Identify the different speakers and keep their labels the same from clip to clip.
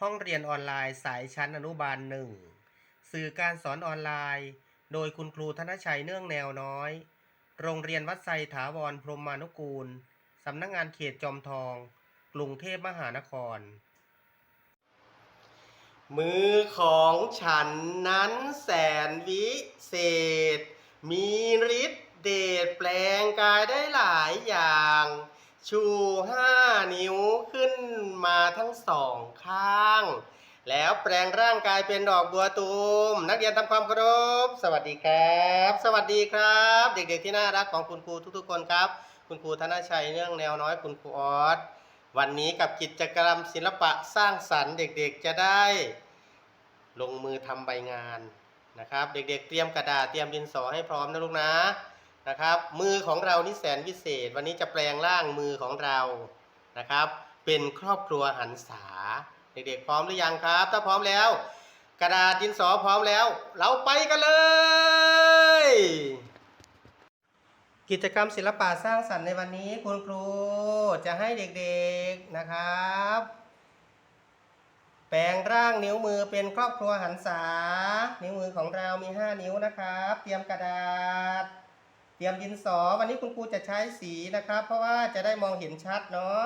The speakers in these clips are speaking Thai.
Speaker 1: ห้องเรียนออนไลน์สายชั้นอนุบาลหนึ่งสื่อการสอนออนไลน์ โดยคุณครูธนชัยเนื่องแนวน้อย โรงเรียนวัดไซถาวรพรหมานุกูล สำนักงงานเขตจอมทอง กรุงเทพมหานคร มือของฉันนั้นแสนวิเศษ มีฤทธิ์เดชแปลงกายได้หลายอย่าง ชูห้า มาทั้งสองข้าง แล้วแปลงร่างกายเป็นดอกบัวตูม นักเรียนทำความเคารพสวัสดีครับ สวัสดีครับ เด็กๆที่น่ารักของคุณครูทุกๆ คนครับ คุณครูธนชัยเนื่องแนวน้อยคุณครูออสวันนี้กับกิจกรรมศิลปะสร้างสรรค์เด็กๆจะได้ ลงมือทำใบงานนะครับ เด็กๆ เตรียมกระดาษเตรียมดินสอให้พร้อมนะลูกนะนะครับมือของเรานี่แสนวิเศษ วันนี้จะแปลงร่างมือของเรานะครับ เป็นครอบครัวหันษา เด็กๆพร้อมหรือยังครับ ถ้าพร้อมแล้ว กระดาษดินสอพร้อมแล้ว เราไปกันเลย กิจกรรมศิลปะสร้างสรรค์ในวันนี้คุณครูจะให้เด็กๆนะครับ แปลงร่างนิ้วมือเป็นครอบครัวหันษา นิ้วมือของเรามี 5 นิ้วนะครับ เตรียมกระดาษ เตรียมดินสอ วันนี้คุณครูจะใช้สีนะครับ เพราะว่าจะได้มองเห็นชัดเนาะ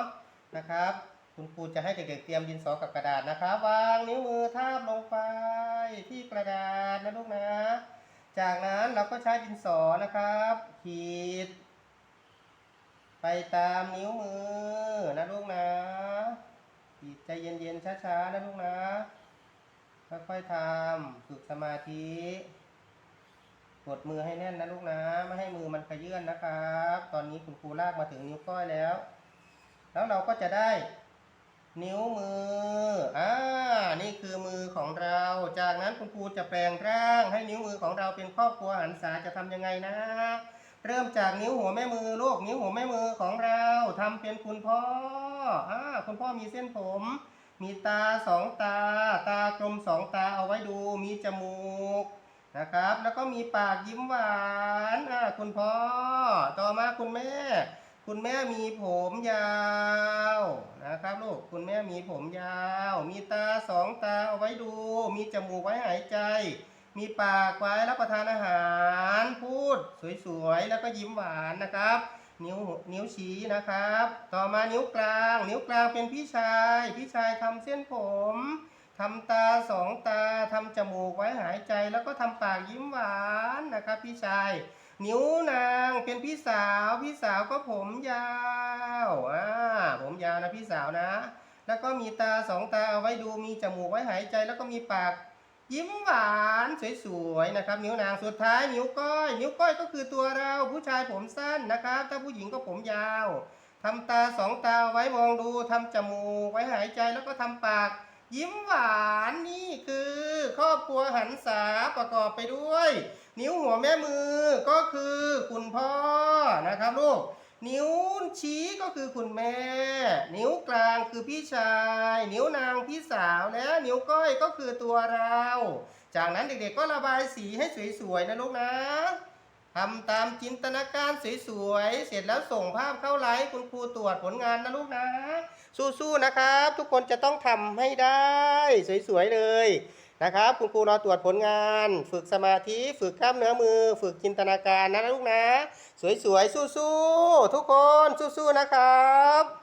Speaker 1: นะครับ คุณครูจะให้เด็กๆเตรียมดินสอกับกระดาษนะครับ วางนิ้วมือทาบลงไปที่กระดาษนะลูกนะ จากนั้นเราก็ใช้ดินสอนะครับขีด ไปตามนิ้วมือนะลูกนะขีดใจเย็นๆช้าๆนะลูกนะค่อยๆทำฝึกสมาธิกดมือให้แน่นนะลูกนะ ไม่ให้มือมันขยื่นนะครับ ตอนนี้คุณครูลากมาถึงนิ้วก้อยแล้ว แล้วเราก็จะได้นิ้วมือ อ่า นี่คือมือของเรา จากนั้นคุณครูจะแปลงร่าง ให้นิ้วมือของเราเป็นครอบครัวหันษาจะทำยังไงนะ เริ่มจากนิ้วหัวแม่มือลูกนิ้วหัวแม่มือของเราทำเป็นคุณพ่อ อ่า คุณพ่อมีเส้นผม มีตาสองตา ตากลมสองตาเอาไว้ดู มีจมูกนะครับ แล้วก็มีปากยิ้มหวาน อ่า คุณพ่อ ต่อมาคุณแม่ คุณแม่มีผมยาวนะครับลูกคุณแม่มีผมยาว มีตาสองตาเอาไว้ดู มีจมูกไว้หายใจ มีปากไว้รับประทานอาหาร พูดสวยๆแล้วก็ยิ้มหวานนะครับ นิ้วนิ้วชี้นะครับ ต่อมานิ้วกลาง นิ้วกลางเป็นพี่ชาย พี่ชายทำเส้นผมทำตาสองตาทำจมูกไว้หายใจ แล้วก็ทำปากยิ้มหวานนะครับ พี่ชาย นิ้วนางเป็นพี่สาว พี่สาวก็ผมยาวอ่าผมยาวนะพี่สาวนะ แล้วก็มีตาสองตาเอาไว้ดูมีจมูกไว้หายใจ แล้วก็มีปากยิ้มหวานสวยๆนะครับ นิ้วนางสุดท้ายนิ้วก้อย นิ้วก้อยก็คือตัวเราผู้ชายผมสั้นนะครับ ถ้าผู้หญิงก็ผมยาวทำตาสองตาไว้มองดูทำจมูกไว้หายใจแล้วก็ทำปาก ยิ้มหวานนี่คือครอบครัวหันษาประกอบไปด้วย นิ้วหัวแม่มือก็คือคุณพ่อนะครับลูกนิ้วชี้ก็คือคุณแม่ นิ้วกลางคือพี่ชาย นิ้วนางพี่สาวและนิ้วก้อยก็คือตัวเรา จากนั้นเด็กๆก็ระบายสีให้สวยๆนะลูกนะทำตามจินตนาการสวยๆเสร็จแล้วส่งภาพเข้าไลฟ์คุณครูตรวจผลงานนะลูกนะ สู้ๆนะครับ ทุกคนจะต้องทำให้ได้สวยๆเลยนะครับ คุณครูรอตรวจผลงาน ฝึกสมาธิ ฝึกกล้ามเนื้อมือ ฝึกจินตนาการนะลูกนะ สวยๆสู้ๆทุกคนสู้ๆนะครับ